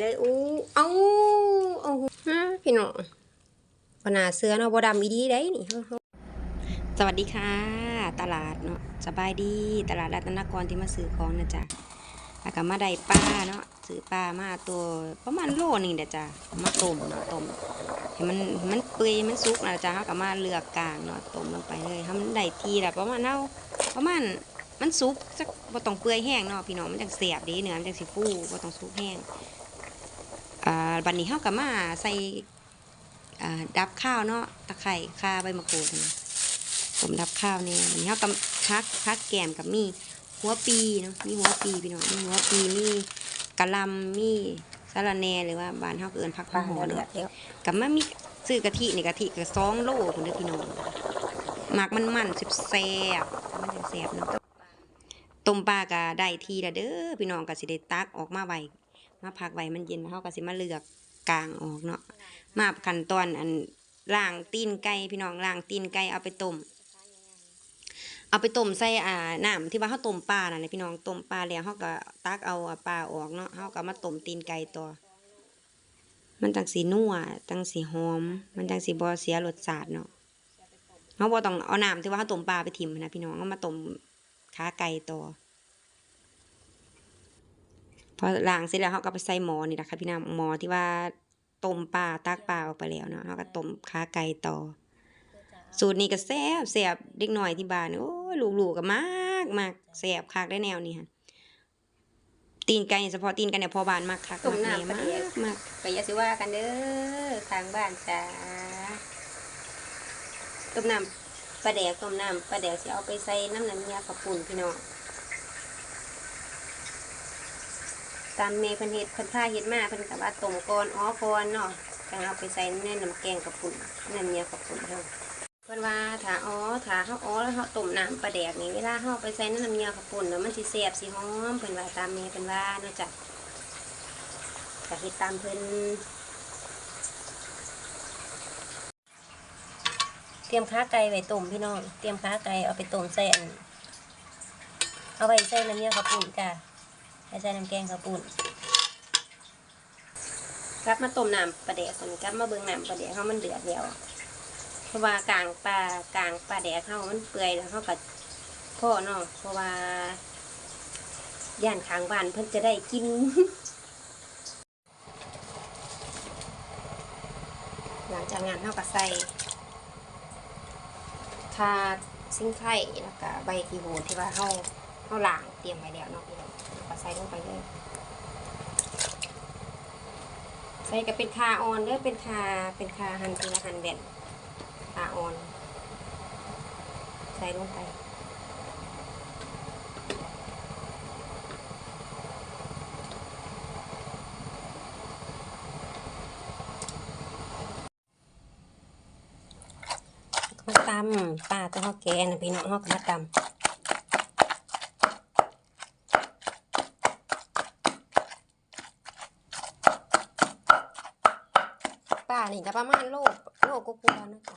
เลยอู้เอาเอาฮะพี่น้องปนาเสื้อเนาะบดำอีดีได้นี่สวัสดีค่ะ ตลาดเนาะสบายดีตลาดรัตนกรที่มาซื้อของนะจ๊ะแล้วก็มาได้ปลาเนาะซื้อปลามาตัวประมาณโลนึงเด้อจ้ะเอามาต้มเนาะต้มให้มันมันเปื่อยมันสุกนะจ๊ะเฮาก็มาเลือกกลางเนาะต้มลงไปเลยให้มันได้ทีละประมาณเฮาประมาณมันสุกจักบ่ต้องเปื่อยแห้งเนาะพี่น้องมันจังเสียบดีเนื้อมันจังสิฟูบ่ต้องสุกแห้ง อ่าบัดนี้เฮาก็มาใส่อ่าดับข้าวเนาะตะไคร้ข่าใบมะกรูดนี่ผมดับข้าวเนี่ยบัดนี้เฮาก็พักพักแกมกับมีหัวปีเนาะมีหัวปีพี่น้องมีหัวปีมีกะหล่ำมีสะระแหน่หรือว่าบ้านเฮาก็เอิ้นผักปลาหอเดือเนาะดแล้วกับมามีซื้อกะทินี่กะทิก็2โลพุ่นเด้อพี่น้องหมักมันมันๆแซ่บๆมันจังแซ่บเนาะต้มปลาก็ได้ทีละเด้อพี่น้องก็สิได้ตักออกมาไว้ มาพักไว้มันเย็นเขาก็สิมาเลือกกลางออกเนาะมาขั้นตอนอันล่างตีนไก่พี่น้องล่างตีนไก่เอาไปต้มเอาไปต้มใส่อ่าน้ำที่ว่าเขาต้มปลาน่ะนพี่น้องต้มปลาแล้วเขาก็ตักเอาปลาออกเนาะเขาก็มาต้มตีนไก่ต่อมันจังสีนัวจังสีหอม มันจังสีบอเสียรสชาติเนาะเขาบ่ต้องเอาน้ำที่ว่าเขาต้มปลาไปถิ่มนะพี่น้องเขามาต้มขาไก่ต่อ พอล้างเสร็จแล้วเขาก็ไปใส่หม้อนี่แหละค่ะพี่น้ำหม้อที่ว่าต้มปลาตากปลาออกไปแล้วเนาะเขาก็ต้มขาไก่ต่อ สูตรนี้ก็แซ่บแซ่บเด็กหน่อยที่บ้านโอ้ยลูกๆก็มากมากแซ่บคักได้แนวนี้ค่ะตีนไก่เฉพาะตีนไก่เนี่ยพอบ้านมากคักต้มมากน้ำแม่ปลาแดมากกมากไปอยาสิว่ากันเด้อทางบ้านจ้าต้มน้ำปลาแดกต้มน้ำปลาแดกสิเอาไปใส่น้ำน้ำยาขับปุ่นพี่น้อง ตามเมย์เพิ่นเฮ็ดเพิ่นพาเฮ็ดมาเพิ่นก็ว่าต้มก่อนอ้อก่อนเนาะจังเอาไปใส่ในน้ำแกงขับปุ่นน้ำยาขับปุ่นเฮาเพิ่นว่าถ้าอ้อถ้าเฮาอ้อแล้วเฮาต้มน้ำปลาแดกนี่เวลาเฮาเอไปใส่ในน้ำยาขับปุ่นแล้วมันสิแซ่บสิหอมเพิ่นว่าตามเมย์เพิ่นว่าเนาะจ้ะจะเฮ็ดตามเพิ่นเตรียมขาไก่ไว้ต้มพี่น้อง เตรียมขาไก่เอาไปต้มใส่อัน เอาไว้ใส่น้ำเยี่ยข้าวปุ้นจ้ะ ให้ใส่น้ำแกงข้าวปุ้นกลับมาต้มน้ำปลาแดกก่อนกลับมาเบิ่งน้ำปลาแดกเฮามันเดือดแล้วเพราะว่ากลางปลากลางปลาแดกเฮามันเปื่อยแล้วเฮาก็พ่อเนาะเพราะว่าย่านขางบ้านเพิ่นจะได้กินหลังจากงานเท่ากับใส่คาซิ่งไข่แล้วก็ใบกีโหนที่ว่าเฮาเฮาหลางเตรียมไว้แล้วเนาะพี่น้อง ใส่ลงไปเลย ใส่ก็เป็นคาออนเด้อเป็นคาเป็นคาหันทีละหันแบนคาออน ใส่ลงไปมาตำป้าตัวเฮาแกงนพี่น้องเฮาก็มาตำ นี่จะประมาณโลกโลกกลัวาๆนะจ๊ะ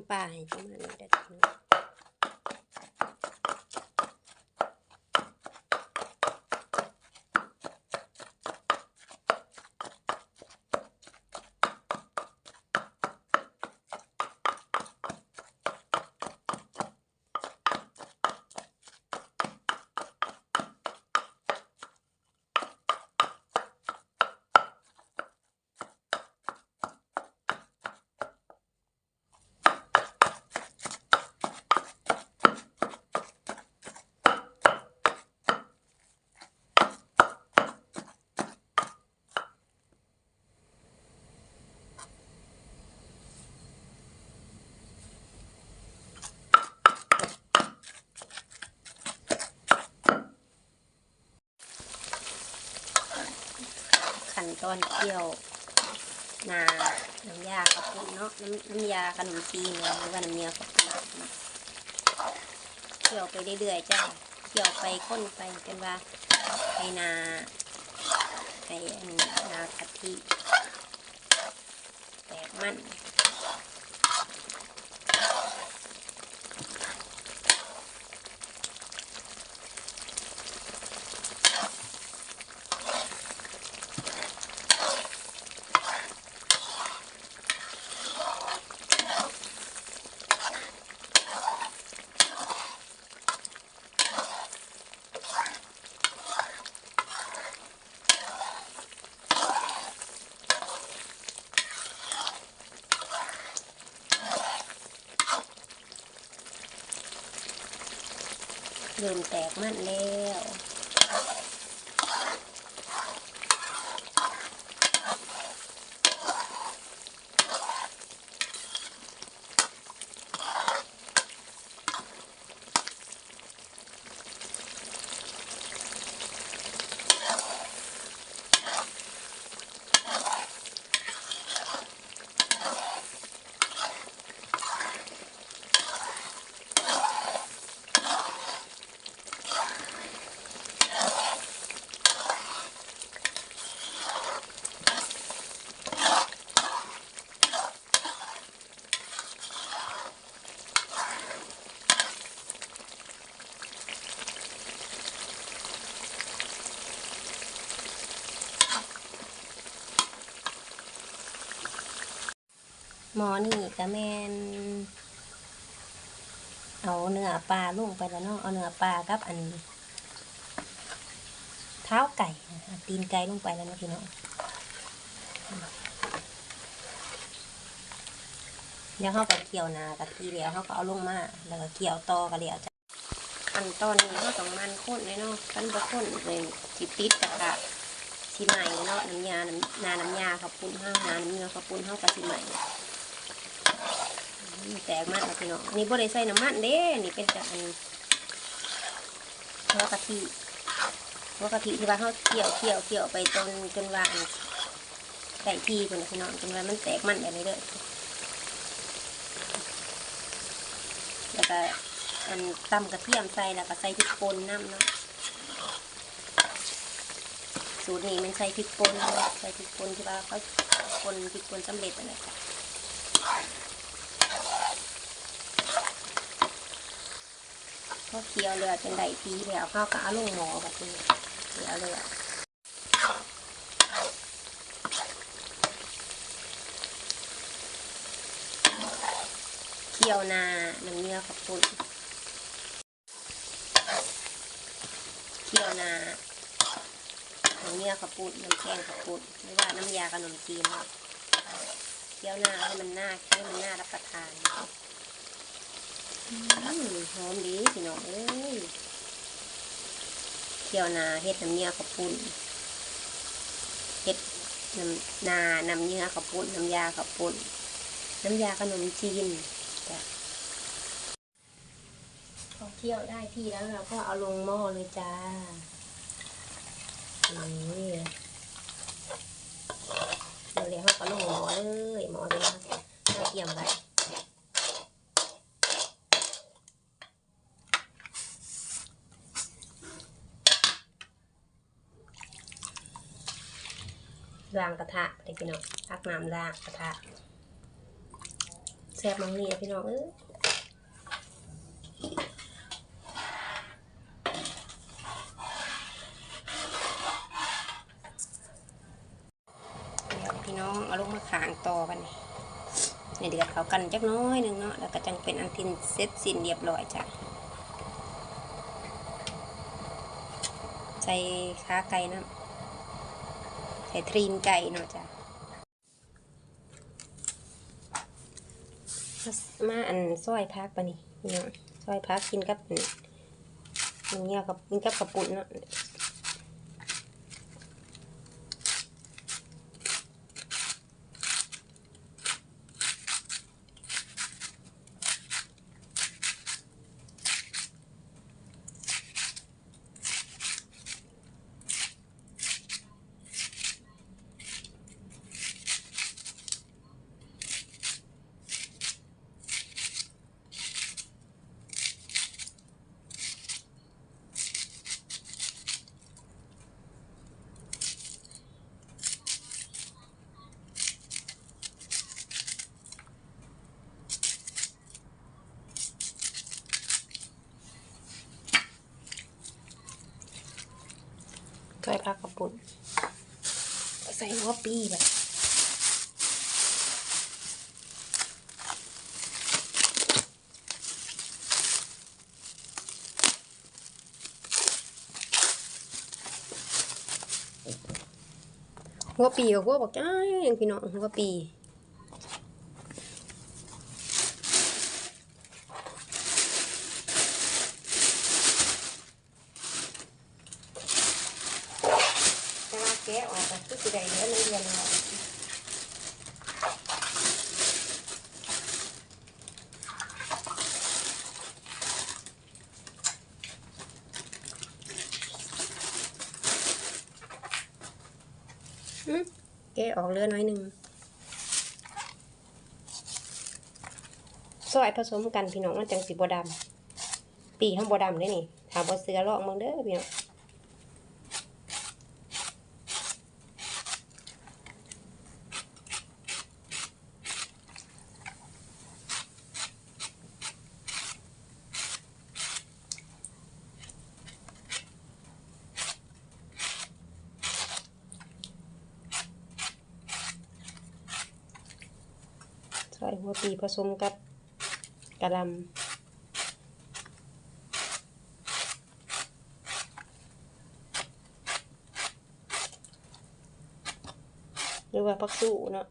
ำป้าให้ประมาณนี้เด้อ ตอนเที่ยวนาน้ำยาขับปุ้นเนาะน้ำน้ำยาขนมจีนหรือว่าน้ำเนียข้าวปุ้นเที่ยวไปเรื่อยๆจ้าเที่ยวไปค้นไปจนว่าไปนาไปนนากะทิแตกมั่น เริ่มแตกมันแล้ว หมอนี่กะแมนเอาเนื้อปลาลงไปแล้วเนาะเอาเนื้อปลากับอัน เท้าไก่ตีนไก่ลงไปแล้วเนาะพี่น้องเดี๋ยวเขาก็เกี่ยวนากะทีเดียวเขาก็เอาลงมาแล้วก็เกี่ยวต่อกันเดียวจ้ะขั้นตอนนี้เขาต้องมันข้นเลยเนาะขั้นบะข้นเลยสิติดกระทะสิใหม่เนาะน้ำยาน้ำนาน้ำยาข้าปุ้นห้านาน้ำเนื้อข้าปุ้นเขาก็สิใหม่ อืมแตกมากพี่น้องนนี้บ่ได้ใส่น้ำมันเด้ นี่เป็นแต่อันหัวกะทิหัวกะทิที่ว่าเขาเคี่ยวเคี่ยวเคี่ยวไปจนจนว่านใส่ทีคนพี่น้องจนว่ามันแตกมันแบบนี้เลยแล้วก็อันตำกระเทียมใส่แล้วก็ใส่พริกป่นน้ำเนาะสูตรนี้มันใส่พริกป่นเนใส่พริกป่นที่ว่าเขาป่นพริกป่นสำเร็จอะไรค่ะ พอเคี่ยวเรือจนได้ทีแล้วเขาก็เอาลงหม้อแบบนี้เคี่ยวเรือเคี่ยวนาน้ำเนื้อขับปุ่นเคี่ยวนาน้ำเนื้อขับปุ่นน้ำแกงขับปุ่นหรือว่าน้ำยาขนมจีนเคี่ยวนาให้มันน่าให้มันน่ารับประทาน หอมดีพี่น้องเอ้ยเคี่ยวนาเฮ็ดน้ำเนื้อข้าวปุ้นเฮ็ดน้ำนาน้ำเนื้อข้าวปุ้นน้ำยาข้าวปุ้นน้ำยาขนมจีนจ้ะพอเคี่ยวได้ที่แล้วเราก็เอาลงหม้อเลยจ้านี่เดี๋ยวเดี๋ยวเขาก็ลงหม้อเลยหม้อเลยนะเราเตรียมไว้ ล้างกระทะไปพี่น้องพักน้ำล้างกระทะแซ่บมังนี่พี่น้องเอ้ยเดี๋ยวพี่น้องเอาลงมาขางต่อไปนี่ในเดือดเขากันจักน้อยหนึ่งเนาะแล้วก็จังเป็นอันทินเสร็จสิ้นเรียบร้อยจ้ะใส่ขาไก่น้ำ ใส่ทรีนไก่เนาะจ้ะมาอันซอยพักปะนี่เนาะซอยพักกินกับมันเงี้ยกับกินกับกระปุ่นเนาะ ใส่ผักกระปุ่นใส่หัวปีแบบหัวปีกับหัวบอกจ้ายยังพี่น้องหัวปีแต่ว่าแกะออกก็คือสิได้เหลือมันเรียนแล้วอืม แกะออกเลือน้อยหนึ่งซอยผสมกันพี่น้องมันจังสิบดำปีข้างบดำได้นี่ถามว่าเสือลอกมึงเด้อพี่น้อง ใส่ หัวปีผสมกับกระลำหรือว่าผักสู้เนาะ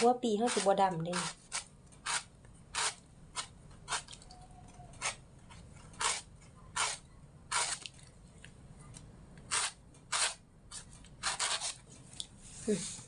หัวปีเขาสิบดำเด้อืม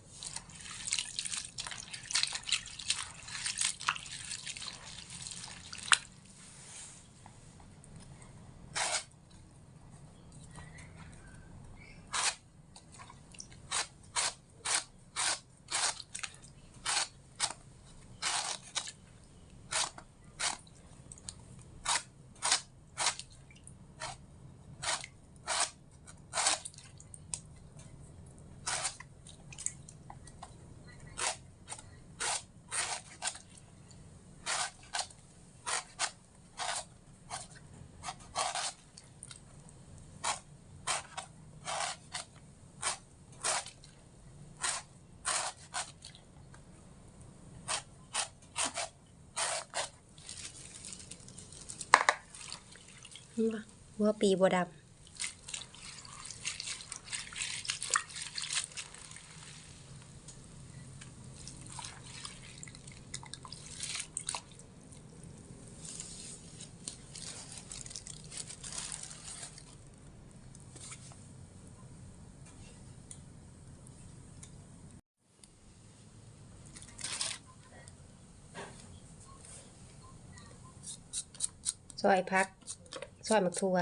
หัวปีบัวดำซอยพัก อยหมักทัว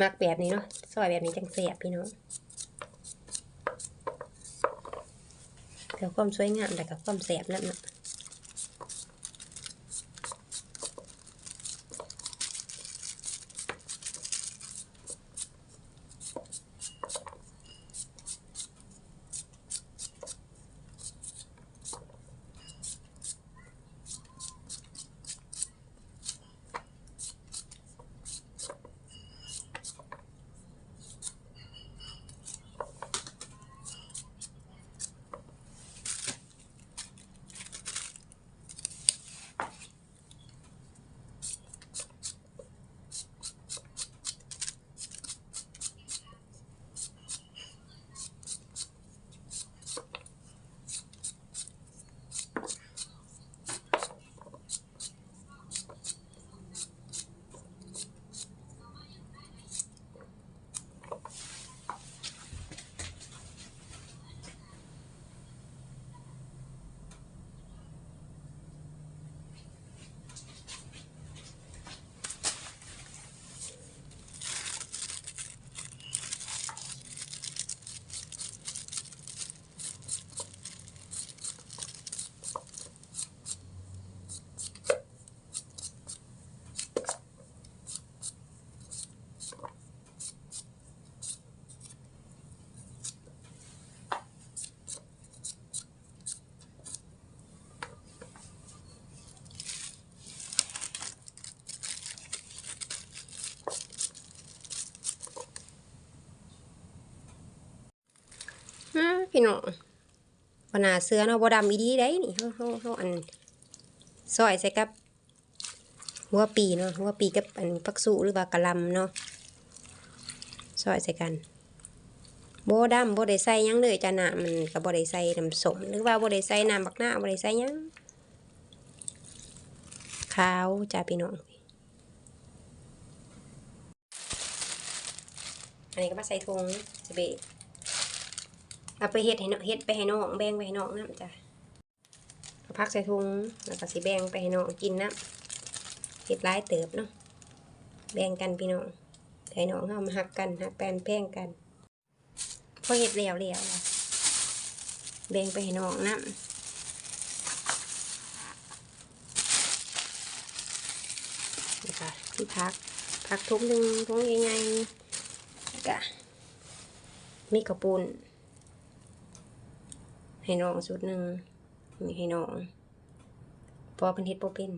มักแบบนี้เนาะซอยแบบนี้จังเสียบพี่น้องเพื่อความสวยงามแต่กับความแสบนั่นเนาะ พี่น้องบนาเสือเนาะบดำอีดีได้นี่เฮาเฮาเฮาอันซอยใส่กับ หัวปีเนาะหัวปีกับอันฟักสูหรือว่ากะลำเนาะซอยใส่กันโบดำบ่ได้ใส่ยังเลยจาน้ำมันก็บ่ได้ใส่น้ำสมหรือว่าโบได้ใส่น้ำบักหน้าโบได้ใส่ยังขาวจ้าพี่น้องอันนี้ก็มาใส่ถุงจะไป เอาไปเฮ็ดให้น้องเฮ็ดไปให้น้องแบ่งไปให้น้องน้ำจ้ะพักใส่ถุงแล้วก็สิแบ่งไปให้น้องกินน้ำเฮ็ดหลายเติบเนาะแบ่งกันพี่น้องให้น้องเฮามาหักกันหักแปนแพงกันพอเฮ็ดแล้วแล้วแบ่งไปให้น้องนำนี่ค่ะที่พักพักทุกหนึ่งทุกใหญ่ๆแล้วก็มีกระปุน ให้น้องสุดหนึ่งมีให้น้องพอเป็นเฮ็ดโปเป็น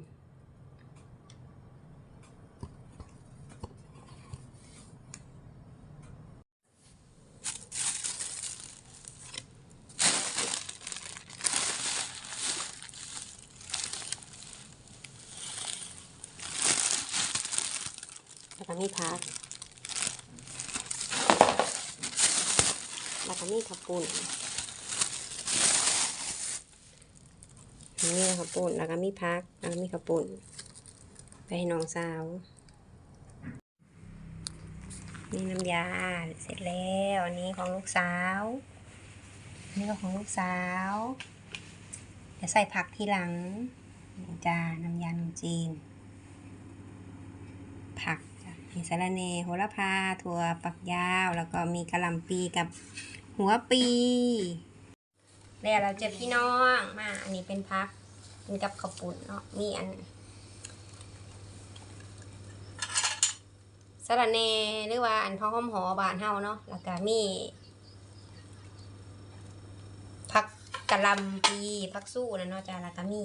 แล้วก็มีพักแล้วก็มีขับปุ่น นี่ขับปุ่นแล้วก็มีพักแล้วก็มีขับปุ่นไปให้น้องสาวนี่น้ำยาเสร็จแล้วอันนี้ของลูกสาวอันนี้ก็ของลูกสาวเดี๋ยวใส่ผักทีหลังจ้าน้ำยาขนมจีน ผักมีสะระเนโหระพาถั่วปักยาว แล้วก็มีกะหล่ำปีกับหัวปีแล้วเราเจะพี่น้องมาอันนี้เป็นพัก เป็นกับข้าวปุ้นเนาะมีอันสระเนหรือว่าอันพ่อหอมหอบานเฮาเนาะแล้วก็มีผักกะหล่ำปีผักสู้นะเนาะจ้ะแล้วก็มี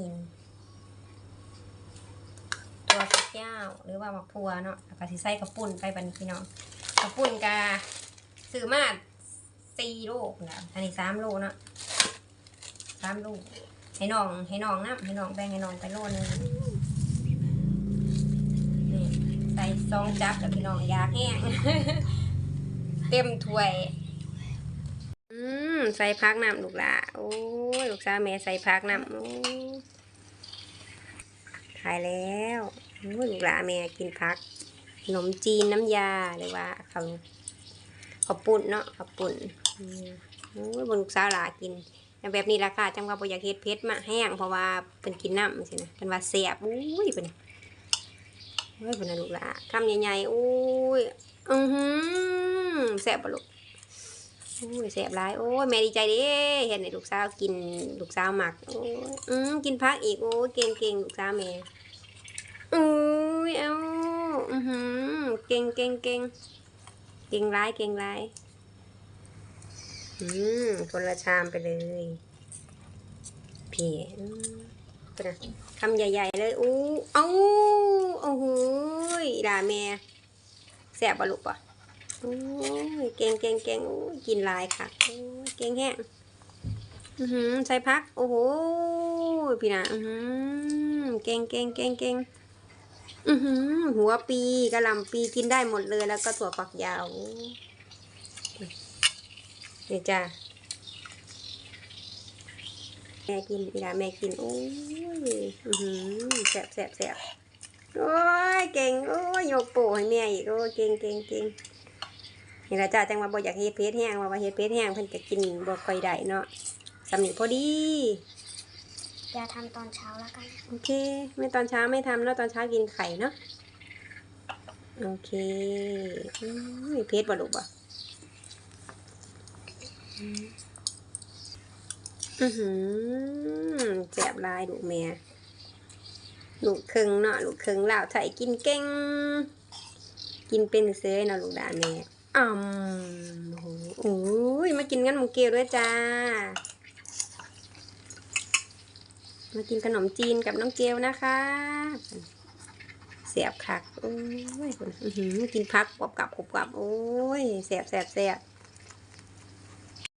ตัวฝักยาวหรือว่ามักพัวเนาะแล้วก็สิใส่กระปุ่นไปบัดนพี่น้องกระปุ่นกาซื้อมาสี่โลนะอันนี้สามโลเนาะสามโล ให้น้องให้น้องนะให้น้องแบ่งให้น้องไปโลนึงนี่ใส่ซองจับแล้วพี่น้องยาแห้ง เต็มถ้วย อืมใส่พักน้ำลูกละโอ้ยลูกสาวแม่ใส่พักน้ำโอ้ยขายแล้วโอ้ยลูกลานแม่กินพักขนมจีนน้ำยาหรือว่าเขาข้าวปุ่นเนาะข้าวปุ่นโอ้ยบนลูกสาวหลากิน แต่แบบนี้ราคาจังว่าบ่อยากเฮ็ดเพชรมาแห้งเพราะว่าเป็นกินน้ำสินะเป็นว่าแซ่บอุ้ยเป็นโอ้ยเป็นนะลูกลาคำใหญ่ๆอุ้ยอือหือแซ่บปะลูกโอ้ยแซ่บหลายโอ้ยแม่ดีใจเด้เห็นในลูกสาวกินลูกสาวหมักโอ้ยอืมกินพักอีกโอ้ยเก่งเก่งลูกสาวแม่อุ้ยเอ้าอือหือเก่งเก่งเก่งเก่งร้ายเก่งร้าย อืมคนละชามไปเลยพี่อืมเป็นไงคำใหญ่ ๆ เลยอู้เอาโอ้โหยด่าแม่แสบปะลูกปะโอ้ยเก่งเก่งเก่งกินลายค่ะโอ้ยเก่งแห้งอือหือใส่พัก โอ้โหพี่นะอือหือเก่งเก่งเก่งเก่งอือหือหัวปีกระหล่ำปีกินได้หมดเลยแล้วก็ถั่วฝักยาว นี่จ้าแม่กินอีหลาแม่กิน โอ้ยอือหือแสบแสบแสบโอ้ยเก่ง โอ้ยยกโป้ให้แม่อีก โอ้ยเก่งเก่งเก่งนี่ละจ้าจังว่าบ่อยากเฮ็ดเพชรแห้งว่าว่าเฮ็ดเพชรแห้งเพิ่นก็กินบ่ค่อยได้เนาะสำนีพอดีอย่าทำตอนเช้าแล้วกัน โอเค ไม่ตอนเช้าไม่ทำแล้วตอนเช้ากินไข่เนาะ โอเคอุ้ยเพชรบ่ลูกบ่ อือหือแสบลายลูกแม่ลูกครึ่งเนาะลูกครึ่งลาวไทยกินเก่ง กินเป็นเซยเนาะลูกดาแม่อืมโอ้ยมากินกันหมูเกลียวด้วยจ้า มากินขนมจีนกับน้องเกลนะคะเสียบคัก โอ้ยคุณอื้อหือกินพักกรอบกับกรอบกับโอ้ยเสียบแสบแสบ